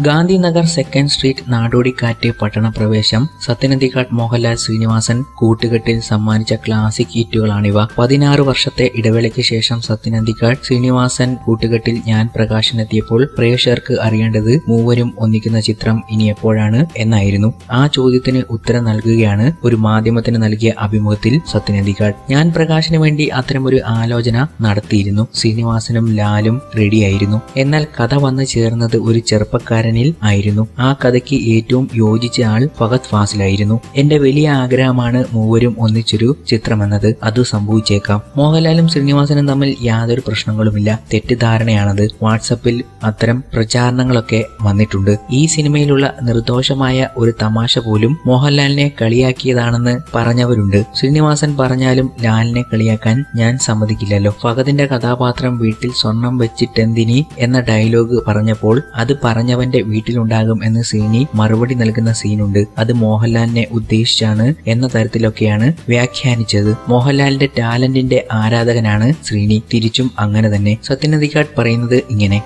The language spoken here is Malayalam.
ഗാന്ധിനഗർ സെക്കൻഡ് സ്ട്രീറ്റ് നാടോടിക്കാറ്റ് പട്ടണപ്രവേശം സത്യനന്ദിഘാട്ട് മോഹൻലാൽ ശ്രീനിവാസൻ കൂട്ടുകെട്ടിൽ സമ്മാനിച്ച ക്ലാസിക് ഹിറ്റുകളാണിവ. പതിനാറ് വർഷത്തെ ഇടവേളയ്ക്ക് ശേഷം സത്യനന്ദിഘാട്ട് ശ്രീനിവാസൻ കൂട്ടുകെട്ടിൽ ഞാൻ പ്രകാശനെത്തിയപ്പോൾ പ്രേക്ഷകർക്ക് അറിയേണ്ടത് മൂവരും ഒന്നിക്കുന്ന ചിത്രം ഇനി എപ്പോഴാണ് എന്നായിരുന്നു. ആ ചോദ്യത്തിന് ഉത്തരം നൽകുകയാണ് ഒരു മാധ്യമത്തിന് നൽകിയ അഭിമുഖത്തിൽ സത്യനന്ദിഘാട്ട്. ഞാൻ പ്രകാശിന് വേണ്ടി അത്തരമൊരു ആലോചന നടത്തിയിരുന്നു. ശ്രീനിവാസനും ലാലും റെഡിയായിരുന്നു. എന്നാൽ കഥ വന്നു ചേർന്നത് ഒരു ചെറുപ്പക്കാരനിൽ ആയിരുന്നു. ആ കഥയ്ക്ക് ഏറ്റവും യോജിച്ച ആൾ ഫഹദ് ഫാസിലായിരുന്നു എന്റെ വലിയ ആഗ്രഹമാണ് മൂവരും ഒന്നിച്ചൊരു ചിത്രമെന്നത്. അത് സംഭവിച്ചേക്കാം. മോഹൻലാലും ശ്രീനിവാസനും തമ്മിൽ യാതൊരു പ്രശ്നങ്ങളുമില്ല. തെറ്റിദ്ധാരണയാണത്. വാട്സപ്പിൽ അത്തരം പ്രചാരണങ്ങളൊക്കെ വന്നിട്ടുണ്ട്. ഈ സിനിമയിലുള്ള നിർദോഷമായ ഒരു തമാശ പോലും മോഹൻലാലിനെ കളിയാക്കിയതാണെന്ന് പറഞ്ഞവരുണ്ട്. ശ്രീനിവാസൻ പറഞ്ഞാലും ലാലിനെ കളിയാക്കാൻ ഞാൻ സമ്മതിക്കില്ലല്ലോ. ഫഹദിന്റെ കഥാപാത്രം വീട്ടിൽ സ്വർണം വെച്ചിട്ടെന്തിനി എന്ന ഡയലോഗ് പറഞ്ഞപ്പോൾ അത് പറഞ്ഞവന്റെ വീട്ടിലുണ്ടാകും എന്ന് സീനി മറുപടി നൽകുന്ന സീനുണ്ട്. അത് മോഹൻലാലിനെ ഉദ്ദേശിച്ചാണ് എന്ന തരത്തിലൊക്കെയാണ് വ്യാഖ്യാനിച്ചത്. മോഹൻലാലിന്റെ ടാലന്റിന്റെ ആരാധകനാണ് ശ്രീനി. തിരിച്ചും അങ്ങനെ തന്നെ. സത്യനന്ദിക്കാട് പറയുന്നത് ഇങ്ങനെ.